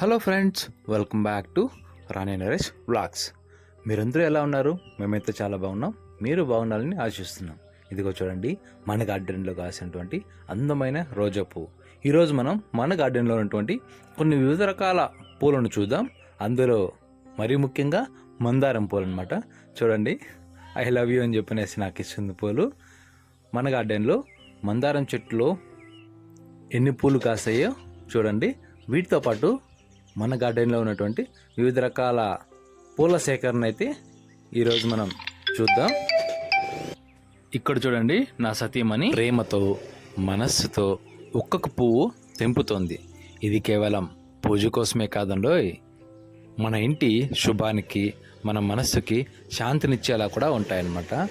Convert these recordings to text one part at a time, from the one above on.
Hello friends welcome back to Rani Naresh vlogs మీరందరూ ఎలా ఉన్నారు? మేమైతే చాలా బాగున్నాం. మీరు బాగుండాలని ఆశిస్తున్నాం. ఇదిగో చూడండి మన గార్డెన్లో కాసినటువంటి అందమైన రోజా పువ్వు. ఈరోజు మనం మన గార్డెన్లో ఉన్నటువంటి కొన్ని వివిధ రకాల పూలను చూద్దాం. అందులో మరీ ముఖ్యంగా మందారం పూలు అనమాట చూడండి ఐ లవ్ యూ అని చెప్పనేసి నాకు ఇస్తుంది పూలు. మన గార్డెన్లో మందారం చెట్టులో ఎన్ని పూలు కాసాయో చూడండి. వీటితో పాటు మన గార్డెన్లో ఉన్నటువంటి వివిధ రకాల పూల సేకరణ అయితే ఈరోజు మనం చూద్దాం. ఇక్కడ చూడండి నా సతీమణి ప్రేమతో మనస్సుతో ఒక్కొక్క పువ్వు తెంపుతోంది. ఇది కేవలం పూజ కోసమే కాదండోయ్. మన ఇంటి శుభానికి మన మనస్సుకి శాంతినిచ్చేలా కూడా ఉంటాయన్నమాట.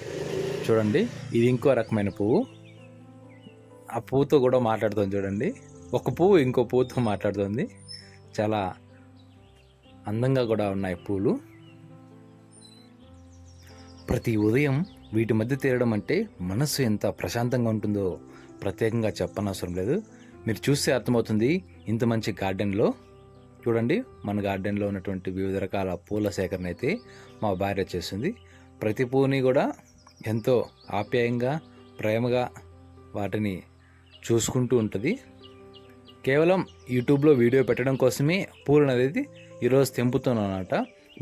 చూడండి ఇది ఇంకో రకమైన పువ్వు. ఆ పువ్వుతో కూడా మాట్లాడుతుంది చూడండి. ఒక పువ్వు ఇంకో పువ్వుతో మాట్లాడుతుంది. చాలా అందంగా కూడా ఉన్నాయి పూలు. ప్రతి ఉదయం వీటి మధ్య తీరడం అంటే మనస్సు ఎంత ప్రశాంతంగా ఉంటుందో ప్రత్యేకంగా చెప్పనవసరం లేదు. మీరు చూస్తే అర్థమవుతుంది ఇంత మంచి గార్డెన్లో. చూడండి మన గార్డెన్లో ఉన్నటువంటి వివిధ రకాల పూల సేకరణ అయితే మా భార్య చేస్తుంది. ప్రతి పూని కూడా ఎంతో ఆప్యాయంగా ప్రేమగా వాటిని చూసుకుంటూ ఉంటుంది. కేవలం యూట్యూబ్లో వీడియో పెట్టడం కోసమే పూలను అనేది ఈరోజు తెంపుతున్నాను అనమాట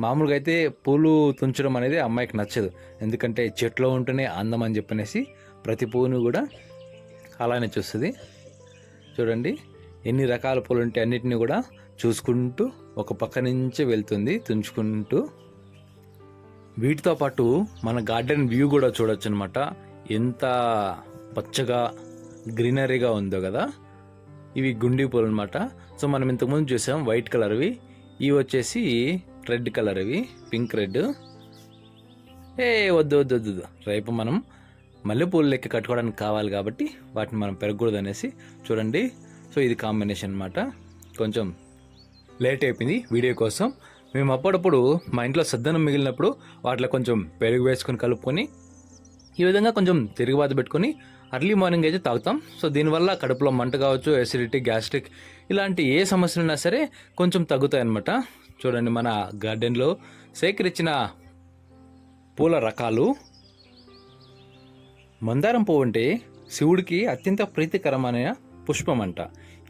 మామూలుగా అయితే పూలు తుంచడం అనేది అమ్మాయికి నచ్చదు. ఎందుకంటే చెట్లో ఉంటేనే అందం అని చెప్పనేసి ప్రతి పువ్వును కూడా అలానే చూస్తుంది. చూడండి ఎన్ని రకాల పూలు ఉంటే అన్నిటిని కూడా చూసుకుంటూ ఒక పక్క నుంచి వెళ్తుంది తుంచుకుంటూ. వీటితో పాటు మన గార్డెన్ వ్యూ కూడా చూడొచ్చు అనమాట ఎంత పచ్చగా గ్రీనరీగా ఉందో కదా. ఇవి గుండి పూలు అనమాట సో మనం ఇంతకుముందు చూసాం వైట్ కలర్వి. ఇవి వచ్చేసి రెడ్ కలర్ ఇవి పింక్ రెడ్. ఏ వద్దు వద్దు వద్దు వద్దు. రేపు మనం మల్లెపూలు లెక్క కట్టుకోవడానికి కావాలి కాబట్టి వాటిని మనం పెరగకూడదు అనేసి చూడండి. సో ఇది కాంబినేషన్ అనమాట కొంచెం లేట్ అయిపోయింది వీడియో కోసం. మేము అప్పుడప్పుడు మా ఇంట్లో సద్దనం మిగిలినప్పుడు వాటిలో కొంచెం పెరుగు వేసుకొని కలుపుకొని ఈ విధంగా కొంచెం తిరుగుబాటు పెట్టుకొని అర్లీ మార్నింగ్ అయితే తాగుతాం. సో దీనివల్ల కడుపులో మంట కావచ్చు ఎసిడిటీ గ్యాస్ట్రిక్ ఇలాంటి ఏ సమస్యలున్నా సరే కొంచెం తగ్గుతాయి అనమాట చూడండి మన గార్డెన్లో సేకరించిన పూల రకాలు. మందారం పువ్వు అంటే శివుడికి అత్యంత ప్రీతికరమైన పుష్పం అంట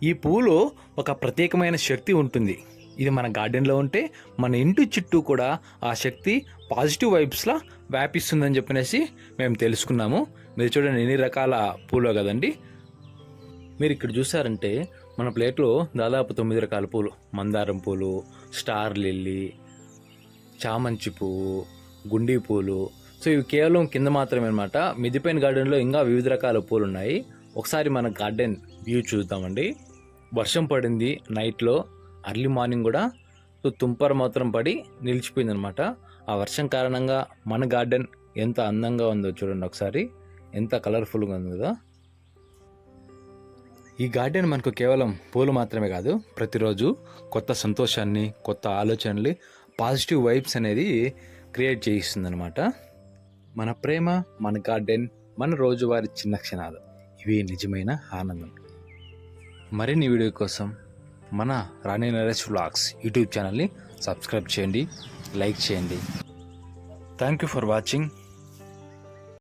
ఈ పువ్వులో ఒక ప్రత్యేకమైన శక్తి ఉంటుంది. ఇది మన గార్డెన్లో ఉంటే మన ఇంటి చుట్టూ కూడా ఆ శక్తి పాజిటివ్ వైబ్స్లా వ్యాపిస్తుందని చెప్పినేసి మేము తెలుసుకున్నాము. మీరు చూడండి ఎన్ని రకాల పూలు కదండి? మీరు ఇక్కడ చూసారంటే మన ప్లేట్లో దాదాపు తొమ్మిది రకాల పూలు. మందారం పూలు స్టార్ లిల్లీ చామంతి పువ్వు గుండీ పూలు. సో ఇవి కేవలం కింద మాత్రమే అనమాట మిదిపైన గార్డెన్లో ఇంకా వివిధ రకాల పూలు ఉన్నాయి ఒకసారి మన గార్డెన్ వ్యూ చూద్దామండి. వర్షం పడింది నైట్లో అర్లీ మార్నింగ్ కూడా. సో తుంపర మాత్రం పడి నిలిచిపోయిందనమాట ఆ వర్షం కారణంగా మన గార్డెన్ ఎంత అందంగా ఉందో చూడండి ఒకసారి. ఎంత కలర్ఫుల్గా ఉంది కదా. ఈ గార్డెన్ మనకు కేవలం పూలు మాత్రమే కాదు ప్రతిరోజు కొత్త సంతోషాన్ని కొత్త ఆలోచనలు పాజిటివ్ వైబ్స్ అనేది క్రియేట్ చేయిస్తుందన్నమాట. మన ప్రేమ మన గార్డెన్ మన రోజువారి చిన్న క్షణాలు ఇవి నిజమైన ఆనందం. మరిన్ని వీడియో కోసం మన రాణి నరేష్ వ్లాగ్స్ యూట్యూబ్ ఛానల్ని సబ్స్క్రైబ్ చేయండి లైక్ చేయండి. Thank you for watching